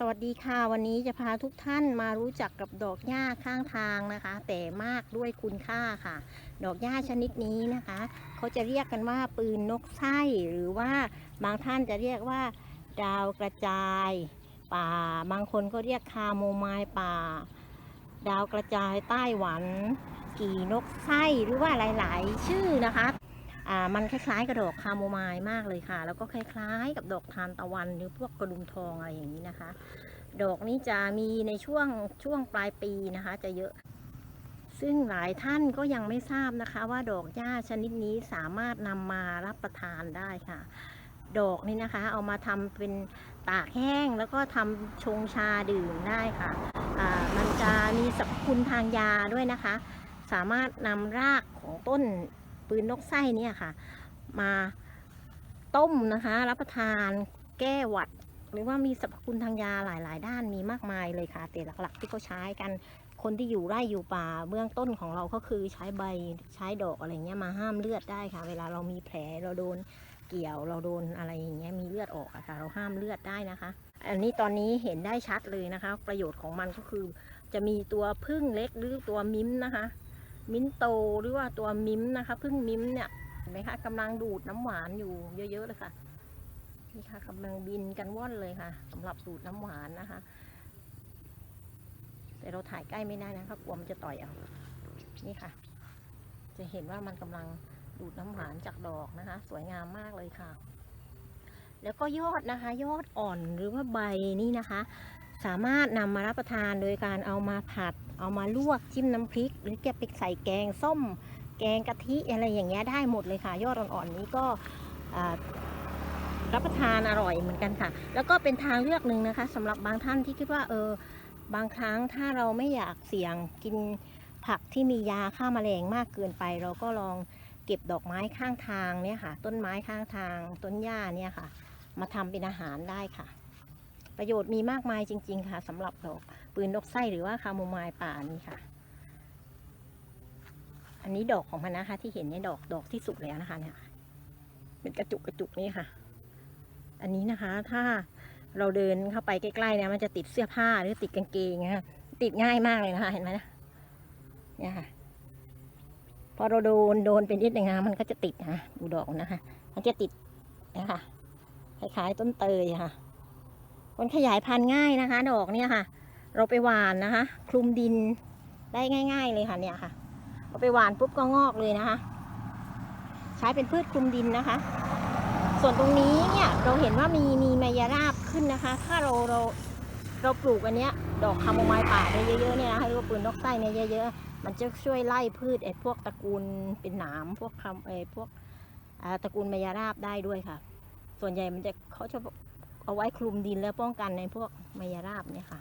สวัสดีค่ะวันนี้จะพาทุกท่านมารู้จักกับดอกหญ้าข้างทางนะคะ แต่มากด้วยคุณค่าค่ะ ดอกหญ้าชนิดนี้นะคะ เขาจะเรียกกันว่าปืนนกไส้หรือว่าบางท่านจะเรียกว่า ดาวกระจาย ป่า บางคนก็เรียกคาโมไมล์ป่า ดาวกระจายใต้หวัน กี่นกไส้หรือว่าหลาย ๆ ชื่อนะคะ อ่ามันคล้ายๆกับดอกคาโมไมล์มากเลยค่ะ แล้วก็คล้ายๆ กับดอกทานตะวันหรือพวกกระดุมทองอะไรอย่างนี้นะคะ ดอกนี้จะมีในช่วงช่วงปลายปีนะคะ จะเยอะ ซึ่งหลายท่านก็ยังไม่ทราบนะคะ ว่าดอกหญ้าชนิดนี้สามารถนำมารับประทานได้ค่ะ ดอกนี่นะคะ เอามาทำเป็นตากแห้งแล้วก็ทำชงชาดื่มได้ค่ะอ่ามันจะมีสรรพคุณทางยาด้วยนะคะ สามารถนำรากของต้น ปืนนกไส้เนี่ยค่ะ มาต้มนะคะ รับประทานแก้หวัด หรือว่ามีสรรพคุณทางยาหลาย ๆ ด้านมีมากมายเลยค่ะ แต่หลัก ๆ ที่เขาใช้กันคนที่อยู่ไร่อยู่ป่าเบื้องต้นของเราก็คือใช้ใบใช้ดอกอะไรเงี้ยมาห้ามเลือดได้ค่ะ เวลาเรามีแผลเราโดนเกี่ยวเราโดนอะไรอย่างเงี้ยมีเลือดออกอะค่ะ เราห้ามเลือดได้นะคะ อันนี้ตอนนี้เห็นได้ชัดเลยนะคะ ประโยชน์ของมันก็คือ จะมีตัวพึ่งเล็กหรือตัวมิ้มนะคะ มิ้นโตหรือว่าตัวมิ้มนะคะพึ่งมิ้มเนี่ยเห็นไหมคะกำลังดูดน้ำหวานอยู่เยอะๆเลยค่ะนี่ค่ะกำลังบินกันว่อนเลยค่ะสำหรับดูดน้ำหวานนะคะ แต่เราถ่ายใกล้ไม่ได้นะคะกลัวมันจะต่อยเอานี่ค่ะ จะเห็นว่ามันกำลังดูดน้ำหวานจากดอกนะคะ สวยงามมากเลยค่ะ แล้วก็ยอดนะคะ ยอดอ่อนหรือว่าใบนี่นะคะ สามารถนำมารับประทานโดยการเอามาผัด เอามาลวกจิ้มน้ำพริก หรือแกไปใส่แกงส้ม แกงกะทิอะไรอย่างเงี้ยได้หมดเลยค่ะ ยอดอ่อนๆนี้ก็รับประทานอร่อยเหมือนกันค่ะ แล้วก็เป็นทางเลือกหนึ่งนะคะสำหรับบางท่านที่คิดว่าเออบางครั้งถ้าเราไม่อยากเสี่ยงกินผักที่มียาฆ่าแมลงมากเกินไป เราก็ลองเก็บดอกไม้ข้างทางเนี่ยค่ะ ต้นไม้ข้างทาง ต้นหญ้าเนี่ยค่ะ มาทำเป็นอาหารได้ค่ะ ประโยชน์มีมากมายจริง ๆ ค่ะสำหรับดอกปืนนกไส้หรือว่าคาโมไมล์ป่านี่ค่ะ อันนี้ดอกของมันนะคะ ที่เห็นเนี่ยดอกดอกที่สุกแล้วนะคะเนี่ยเป็นกระจุกกระจุกนี่ค่ะ อันนี้นะคะ ถ้าเราเดินเข้าไปใกล้ๆเนี่ยมันจะติดเสื้อผ้าหรือติดกางเกงนะคะติดง่ายมากเลยนะคะ เห็นไหมนะเนี่ยค่ะ พอเราโดนโดนเป็นนิดหนึ่งนะมันก็จะติดนะดูดอกนะคะ มันจะติดนะคะคล้ายๆต้นเตยค่ะ คนขยายพันธุ์ง่ายนะคะ ดอกเนี่ยค่ะ เราไปหว่านนะคะ คลุมดินได้ง่าย ๆ เลยค่ะเนี่ยค่ะเราไปหว่านปุ๊บก็งอกเลยนะคะ ใช้เป็นพืชคลุมดินนะคะ ส่วนตรงนี้เนี่ยเราเห็นว่ามีมีมายาราบขึ้นนะคะ ถ้าเราเราเราปลูกอันเนี้ยดอกคาโมไมล์ป่าเนี่ยเยอะๆเนี่ยนะคะหรือว่าปืนนกไส้เนี่ยเยอะๆมันจะช่วยไล่พืชไอ้พวกตระกูลเป็นหนามพวกคำไอ้พวกตระกูลมายาราบได้ด้วยค่ะ ส่วนใหญ่มันจะเขาจะ เอาไว้คลุมดินแล้วป้องกันในพวกมายาราบเนี่ยค่ะ